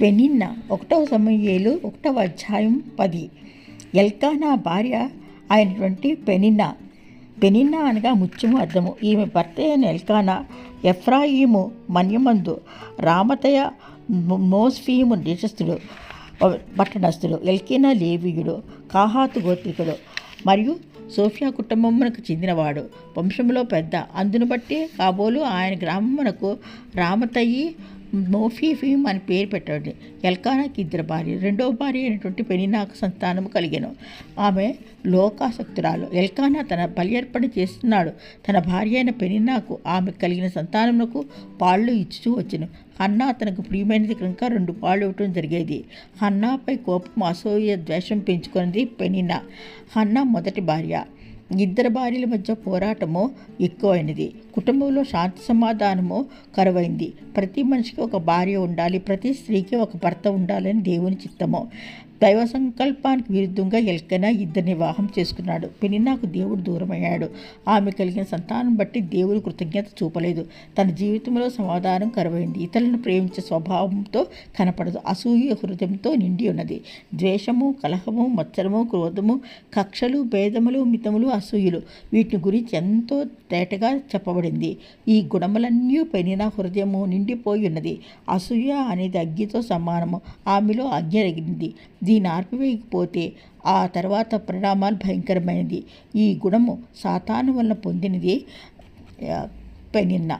పెనిన్న ఒకటవ సమయేలు ఒకటవ అధ్యాయం పది. ఎల్కానా భార్య అయినటువంటి పెనిన్న. పెనిన్న అనగా ముత్యము అర్థము. ఈమె భర్త అయిన ఎల్కానా ఎఫ్రాయిము మన్యమందు రామతయ మోస్ఫీము దేశస్థుడు పట్టణస్థుడు ఎల్కినా లేవీయుడు కాహాతు గోత్రికుడు మరియు సోఫియా కుటుంబమునకు చెందినవాడు. వంశంలో పెద్ద. అందును బట్టి కాబోలు ఆయన గ్రామమునకు రామతయ్యి మోఫీఫీమ్ అని పేరు పెట్టండి. ఎల్కానాకి ఇద్దరు భార్య రెండవ భార్య అయినటువంటి పెనినాకు సంతానము కలిగాను. ఆమె లోకాసక్తురాలు. ఎల్కానా తన బలియర్పణ చేస్తున్నాడు. తన భార్య అయిన పెనినాకు ఆమె కలిగిన సంతానమునకు పాళ్ళు ఇచ్చుచూ వచ్చాను. హన్నా అతనికి ప్రియమైనది కనుక రెండు పాళ్ళు ఇవ్వటం జరిగేది. హన్నాపై కోపం అసూయ ద్వేషం పెంచుకున్నది పెనినా. హన్నా మొదటి భార్య. ఇద్దరు భార్యల మధ్య పోరాటము ఎక్కువైనది. కుటుంబంలో శాంతి సమాధానము కరువైంది. ప్రతి మనిషికి ఒక భార్య ఉండాలి ప్రతి స్త్రీకి ఒక భర్త ఉండాలని దేవుని చిత్తము. దైవ సంకల్పానికి విరుద్ధంగా ఎల్కన ఇద్దరిని వివాహం చేసుకున్నాడు. పెనినాకు దేవుడు దూరమయ్యాడు. ఆమె కలిగిన సంతానం బట్టి దేవుడు కృతజ్ఞత చూపలేదు. తన జీవితంలో సమాధానం కరువైంది. ఇతరులను ప్రేమించే స్వభావంతో కనపడదు. అసూయ హృదయంతో నిండి ఉన్నది. ద్వేషము కలహము మత్సరము క్రోధము కక్షలు భేదములు మితములు అసూయలు వీటి గురించి ఎంతో తేటగా చెప్పబడింది. ఈ గుణములన్నీ పెనిన హృదయము నిండిపోయి ఉన్నది. అసూయ అనేది అగ్గితో సమానము. ఆమెలో అగ్ని రగిలింది దీన్ని ఆర్పివేయకపోతే ఆ తర్వాత పరిణామాలు భయంకరమైనది. ఈ గుణము సాతాను వలన పొందినది పెనిన్న